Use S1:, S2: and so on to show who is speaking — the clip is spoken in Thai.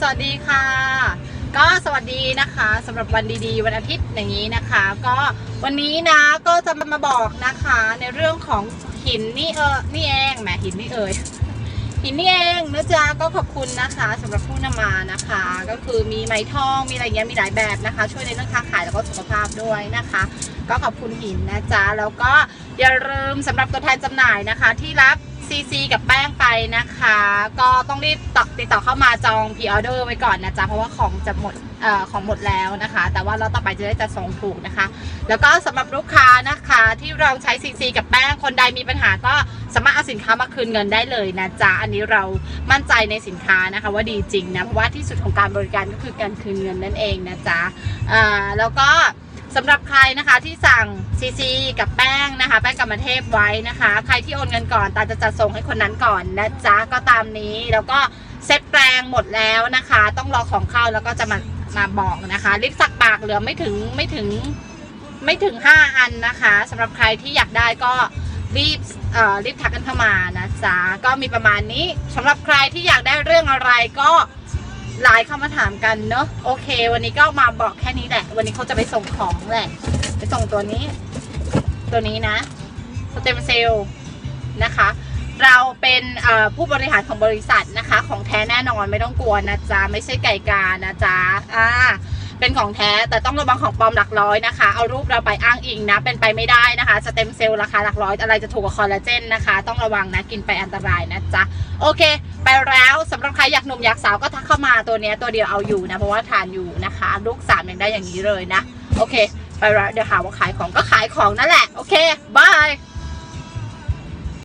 S1: สวัสดีค่ะ ก็สวัสดีนะคะสำหรับวันดีๆ วันอาทิตย์อย่างนี้นะคะ ก็วันนี้นะก็จะมาบอกนะคะในเรื่องของหินนี่เออนี่เองแหมหินนี่เอ่ยหินนี่เองนะจ๊ะก็ขอบคุณนะคะสำหรับผู้นำมานะคะ ก็คือมีไม้ทองมีอะไรเงี้ยมีหลายแบบนะคะ ช่วยในเรื่องค้าขายแล้วก็สุขภาพด้วยนะคะ ก็ขอบคุณหินนะจ๊ะแล้วก็อย่าลืมสำหรับตัวแทนจำหน่ายนะคะ ที่รับ ซีซีกับแป้งไปนะคะ ก็ต้องรีบตติดต่อเข้ามาจองพ r ออเดอร์ไว้ก่อนนะจ๊ะ เพราะว่าของจะหมดเอ่อของหมดแล้วนะคะ แต่ว่าเราต่อไปจะได้จะส่งถูกนะคะ แล้วก็สำหรับลูกค้านะคะที่เราใช้ซีซีกับแป้งคนใดมีปัญหาก็สามารถเอาสินค้ามาคืนเงินได้เลยนะจ๊ะ อันนี้เรามั่นใจในสินค้านะคะว่าดีจริงนะ เพราะว่าที่สุดของการบริการก็คือการคืนเงินนั่นเองนะจ๊ะอ่าแล้วก็ สำหรับใครนะคะที่สั่งซีซีกับแป้งนะคะ แป้งกรรมเทพไว้นะคะ ใครที่โอนเงินก่อนตาจะจัดส่งให้คนนั้นก่อนนะจ๊ะก็ตามนี้ แล้วก็เซ็ตแปลงหมดแล้วนะคะ ต้องรอของเข้าแล้วก็จะมามาบอกนะคะรีบสักปากเหลือไม่ถึงไม่ถึงไม่ถึง 5 อันนะคะสำหรับใครที่อยากได้ก็รีบเอ่อรีบทักกันเข้ามานะจ๊ะก็มีประมาณนี้สำหรับใครที่อยากได้เรื่องอะไรก็ ไลน์เข้ามาถามกันเนอะโอเค วันนี้ก็มาบอกแค่นี้แหละ วันนี้เขาจะไปส่งของแหละ ไปส่งตัวนี้ ตัวนี้นะสเต็มเซลล์นะคะ เราเป็นผู้บริหารของบริษัทนะคะ ของแท้แน่นอนไม่ต้องกลัวนะจ๊ะ ไม่ใช่ไก่กานะจ๊ะอ่า เป็นของแท้แต่ต้องระวังของปลอมหลักร้อยนะคะ เอารูปเราไปอ้างอิงนะ เป็นไปไม่ได้นะคะ สเต็มเซลล์ราคาหลักร้อยอะไรจะถูกกว่าคอลลาเจนนะคะ ต้องระวังนะกินไปอันตรายนะจ๊ะ โอเค ไปแล้วสำหรับใครอยากหนุ่มอยากสาวก็ทักเข้ามาตัวเนี้ยตัวเดียวเอาอยู่นะ เพราะว่าทานอยู่นะคะ ลูกสามยังได้อย่างนี้เลยนะ โอเค ไปแล้วเดี๋ยวหาว่าขายของก็ขายของนั่นแหละ โอเคบาย